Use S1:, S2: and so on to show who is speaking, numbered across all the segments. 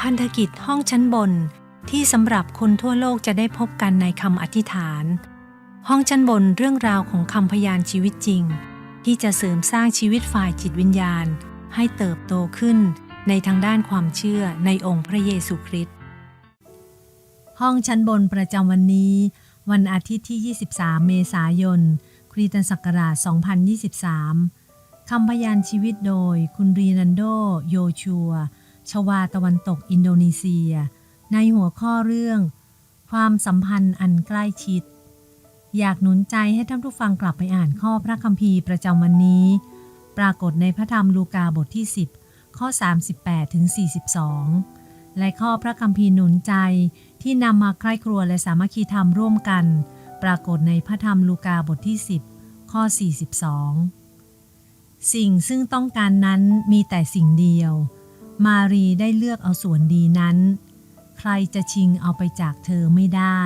S1: พันธกิจห้องชั้นบนที่สำหรับคนทั่วโลกจะได้พบกันในคำอธิษฐาน ห้องชั้นบนเรื่องราวของคำพยานชีวิตจริง ที่จะเสริมสร้างชีวิตฝ่ายจิตวิญญาณ ให้เติบโตขึ้นในทางด้านความเชื่อในองค์พระเยซูคริสต์ห้องชั้นบนประจำวันนี้ วันอาทิตย์ที่ 23 เมษายน คริสตศักราช 2023 คำพยานชีวิตโดยคุณรีนันโด โยชัว ชวาตะวันตกอินโดนีเซีย ในหัวข้อเรื่อง ความสัมพันธ์อันใกล้ชิด อยากหนุนใจให้ท่านผู้ฟังกลับไปอ่านข้อพระคัมภีร์ประจำวันนี้ ปรากฏในพระธรรมลูกาบทที่ 10 ข้อ 38ถึง42 และข้อพระคัมภีร์หนุนใจที่นำมาใคร่ครัวและสามัคคีธรรมร่วมกัน ปรากฏในพระธรรมลูกาบทที่ 10 ข้อ 42 สิ่งซึ่งต้องการนั้นมีแต่สิ่งเดียว มารีได้เลือกเอาส่วนดีนั้น ใครจะชิงเอาไปจากเธอไม่ได้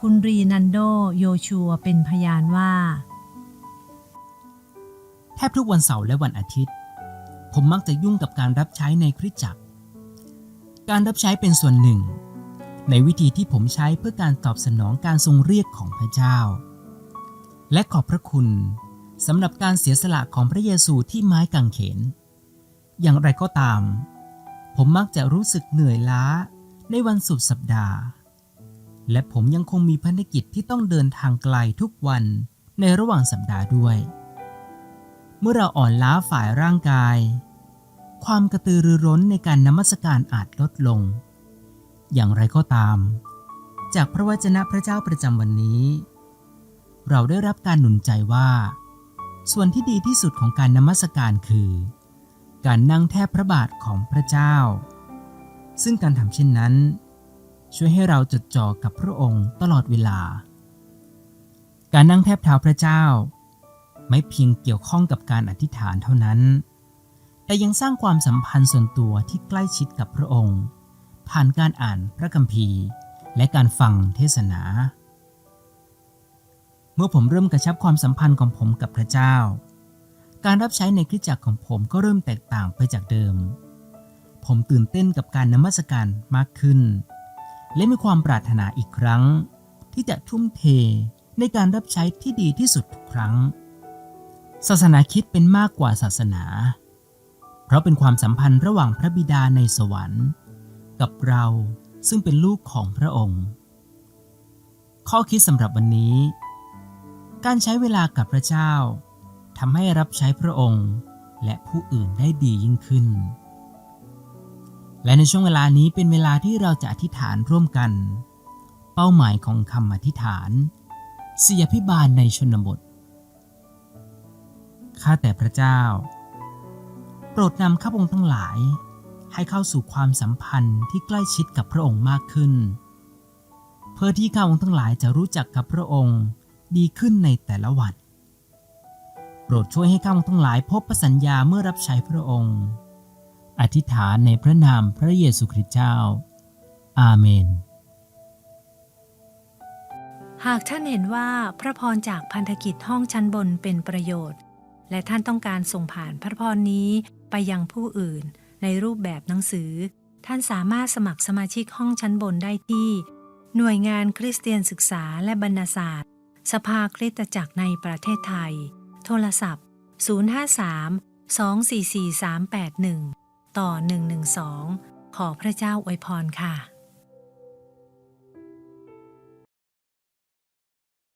S1: คุณรีนันโดโยชัวเป็นพยานว่า
S2: แทบทุกวันเสาร์และวันอาทิตย์ ผมมักจะยุ่งกับการรับใช้ในคริสตจักร การรับใช้เป็นส่วนหนึ่ง ในวิธีที่ผมใช้เพื่อการตอบสนองการทรงเรียกของพระเจ้า และขอบพระคุณสำหรับการเสียสละของพระเยซูที่ไม้กางเขน อย่างไรก็ตาม ผมมักจะรู้สึกเหนื่อยล้าในวันสุดสัปดาห์ และผมยังคงมีภารกิจที่ต้องเดินทางไกลทุกวันในระหว่างสัปดาห์ด้วย เมื่อเราอ่อนล้าฝ่ายร่างกาย ความกระตือรือร้นในการนมัสการอาจลดลง อย่างไรก็ตาม จากพระวจนะพระเจ้าประจำวันนี้ เราได้รับการหนุนใจว่า ส่วนที่ดีที่สุดของการนมัสการคือ การนั่งแทบพระบาทของพระเจ้า ซึ่งการทำเช่นนั้น ช่วยให้เราจดจ่อกับพระองค์ตลอดเวลา การนั่งแทบเท้าพระเจ้า ไม่เพียงเกี่ยวข้องกับการอธิษฐานเท่านั้น แต่ยังสร้างความสัมพันธ์ส่วนตัวที่ใกล้ชิดกับพระองค์ ผ่านการอ่านพระคัมภีร์ และการฟังเทศนา เมื่อผมเริ่มกระชับความสัมพันธ์ของผมกับพระเจ้า การรับใช้ในคริสตจักรของผมก็เริ่มแตกต่างไปจากเดิม ผมตื่นเต้นกับการนมัสการมากขึ้น และมีความปรารถนาอีกครั้ง ที่จะทุ่มเทในการรับใช้ที่ดีที่สุดทุกครั้ง ศาสนาคิดเป็นมากกว่าศาสนา เพราะเป็นความสัมพันธ์ระหว่างพระบิดาในสวรรค์ กับเราซึ่งเป็นลูกของพระองค์ ข้อคิดสำหรับวันนี้ การใช้เวลากับพระเจ้า ทำให้รับใช้พระองค์ และผู้อื่นได้ดียิ่งขึ้น และในช่วงเวลานี้เป็นเวลาที่เราจะอธิษฐานร่วมกัน เป้าหมายของคำอธิษฐานเสียพิบาลในชนบท ข้าแต่พระเจ้า โปรดนำข้าพงทั้งหลาย ให้เข้าสู่ความสัมพันธ์ที่ใกล้ชิดกับพระองค์มากขึ้น เพื่อที่ข้าพงทั้งหลายจะรู้จักกับพระองค์ดีขึ้นในแต่ละวัน โปรดช่วยให้ข้าพทั้งหลายพบประสัญญาเมื่อรับใช้พระองค์ อธิษฐานในพระนามพระเยซูคริสต์เจ้า อาเมน
S1: หากท่านเห็นว่าพระพรจากพันธกิจห้องชั้นบนเป็นประโยชน์ และท่านต้องการส่งผ่านพระพรนี้ไปยังผู้อื่นในรูปแบบหนังสือ ท่านสามารถสมัครสมาชิกห้องชั้นบนได้ที่ หน่วยงานคริสเตียนศึกษาและบรรณศาสตร์ สภาคริสตจักรในประเทศไทย โทรศัพท์ 053 244 381 ต่อ 112 ขอพระเจ้าอวยพรค่ะ